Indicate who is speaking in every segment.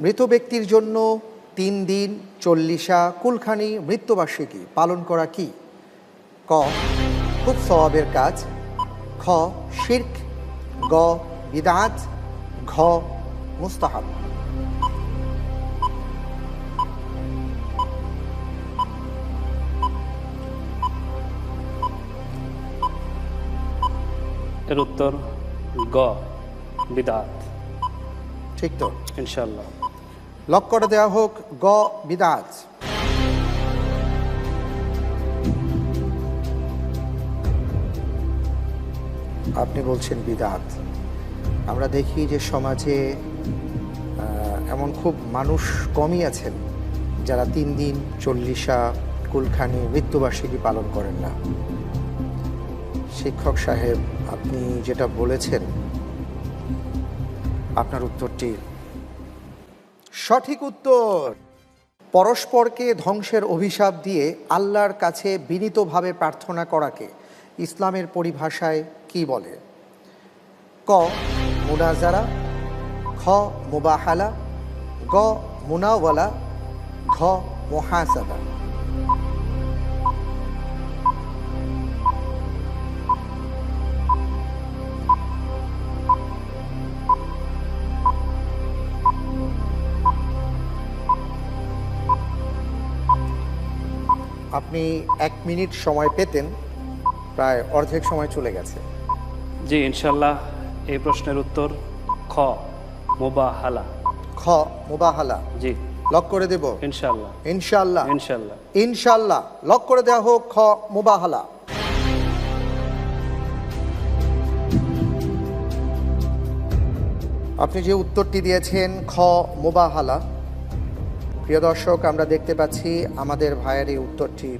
Speaker 1: মৃত ব্যক্তির জন্য তিন দিন চল্লিশা কুলখানি মৃত্যুবার্ষিকী পালন করা কি? ক খুব স্বভাবের কাজ। খ শির্ক। গ বিদাত। ঘ মুস্তাহাব।
Speaker 2: এর উত্তর গ বিদাত।
Speaker 1: ঠিক তো।
Speaker 2: ইনশাল্লাহ
Speaker 1: লক করে দেওয়া হোক, গ, বিদাত। আপনি বলছেন বিদাত। আমরা দেখি যে সমাজে এমন খুব মানুষ কমই আছেন যারা তিন দিন চল্লিশা, কুলখানি, মৃত্যুবার্ষিকী পালন করেন না। শিক্ষক সাহেব, আপনি যেটা বলেছেন, আপনার উত্তরটি সঠিক উত্তর। পরস্পরকে ধ্বংসের অভিশাপ দিয়ে আল্লাহর কাছে বিনীতভাবে প্রার্থনা করাকে ইসলামের পরিভাষায় কি বলে? ক মুনাজারা খ, মুবাহালা, গ, মুনাওয়ালা, ঘ, মোহাসাদা। আপনি এক মিনিট সময় পেতেন প্রায় অর্ধেক সময় চলে গেছে।
Speaker 2: জি ইনশাল্লাহ এই প্রশ্নের উত্তর খ মোবাহালা।
Speaker 1: খ মোবাহালা।
Speaker 2: জি।
Speaker 1: লক করে দেব?
Speaker 2: ইনশাল্লাহ
Speaker 1: ইনশাল্লাহ
Speaker 2: ইনশাল্লাহ
Speaker 1: ইনশাল্লাহ লক করে দেওয়া হোক খ মোবাহালা। আপনি যে উত্তরটি দিয়েছেন খ মুবাহালা প্রিয় দর্শক আমরা দেখতে পাচ্ছি আমাদের ভাইয়ের এই উত্তরটি।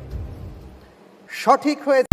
Speaker 1: সঠিক হয়েছে